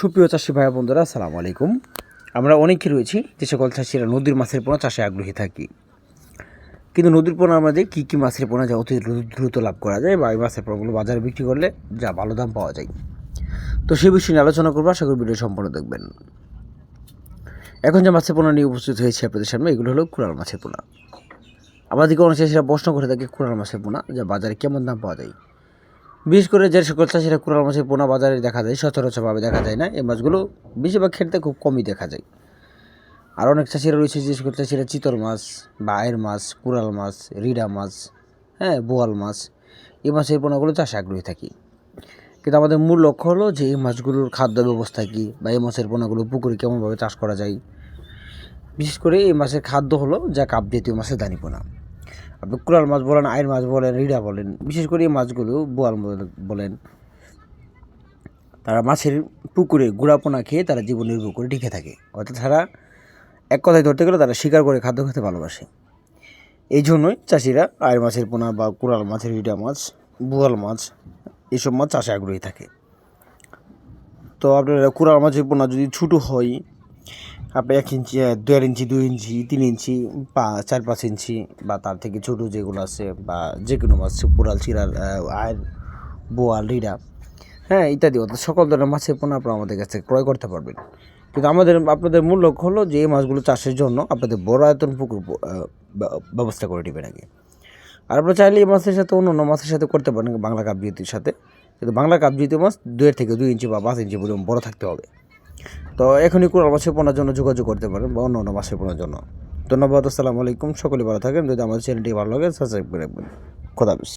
সুপ্রিয় চাষি ভাই বন্ধুরা, আসসালামু আলাইকুম। আমরা অনেকে রয়েছি যে সকল চাষিরা নদীর মাছের পোনা চাষে আগ্রহী থাকি। কিন্তু নদীর পোনার মাঝে কী কী মাছের পোনা যা অতি দ্রুত- লাভ করা যায় বা এই মাছের পোনাগুলো বাজারে বিক্রি করলে যা ভালো দাম পাওয়া যায়? তো সেই বিষয়ে নিয়ে আলোচনা করব, আশা করি ভিডিও সম্পূর্ণ দেখবেন। এখন যে মাছের পোনা নিয়ে উপস্থিত হয়েছে আপনাদের সামনে, এগুলো হলো কুড়াল মাছের পোনা। আমাদেরকে অনেক চাষিরা প্রশ্ন করে থাকে, কুড়াল মাছের পোনা যা বাজারে কেমন দাম পাওয়া যায়? বিশেষ করে যে সকল চাষিরা কুড়াল মাছের পোনা বাজারে দেখা যায়, সচরাচরভাবে দেখা যায় না, এই মাছগুলো বেশিরভাগ খেলতে খুব কমই দেখা যায়। আর অনেক চাষিরা রয়েছে, যে সকল চাষিরা চিতল মাছ বা আয়ের মাছ কুড়াল মাছ, রিডা মাছ হ্যাঁ বোয়াল মাছ, এই মাছের পোনাগুলো চাষে আগ্রহী থাকি। কিন্তু আমাদের মূল লক্ষ্য হলো যে এই মাছগুলোর খাদ্য ব্যবস্থা কী বা এই মাছের পোনাগুলো পুকুরে কেমনভাবে চাষ করা যায়। বিশেষ করে এই মাছের খাদ্য হলো যা কাপ জাতীয় মাছের দানি পোনা। আপনি কুড়াল মাছ বলেন আয়ের মাছ বলেন, রিডা বলেন, বিশেষ করে এই মাছগুলো বোয়াল বল- বলেন, তারা মাছের পুকুরে গুড়াপোনা খেয়ে তারা জীবন নির্ভর করে টিকে থাকে। অর্থাৎ তারা এক কথায় ধরতে গেলে তারা শিকার করে খাদ্য খেতে ভালোবাসে। এই জন্যই চাষিরা আয়ের মাছের পোনা বা কুড়াল মাছের রিডা মাছ, বোয়াল মাছ এইসব মাছ চাষে আগ্রহী থাকে। তো আপনারা কুড়াল মাছের পোনা যদি ছোটো হয় আপনি এক ইঞ্চি দেড় ইঞ্চি, দুই ইঞ্চি, তিন ইঞ্চি পা চার পাঁচ ইঞ্চি বা তার থেকে ছোটো যেগুলো আছে বা যে কোনো মাছ পুরাল চিরাল আয়ের বোয়াল, রিডা হ্যাঁ ইত্যাদি অর্থাৎ সকল ধরনের মাছের পণ্য আপনারা আমাদের কাছ ক্রয় করতে পারবেন। কিন্তু আমাদের, আপনাদের মূল লক্ষ্য হলো যে এই মাছগুলো চাষের জন্য আপনাদের বড় আয়তন পুকুর ব- ব্যবস্থা করে নেবেন আগে। আর আপনারা চাইলে এই মাছের সাথে অন্য অন্য মাছের সাথে করতে পারেন বাংলা কাপ সাথে। কিন্তু বাংলা কাপ মাছ দুয়ের থেকে দুই ইঞ্চি বা পাঁচ ইঞ্চি পরিমাণ বড় থাকতে হবে। তো এখনই কুড়াল মাছের পোনার জন্য যোগাযোগ করতে পারেন বা অন্য অন্য মাছের পোনার জন্য। ধন্যবাদ, আসসালামু আলাইকুম। সকলে ভালো থাকেন। যদি আমাদের চ্যানেলটি ভালো লাগে সাবস্ক্রাইব করে রাখবেন। খোদাবিস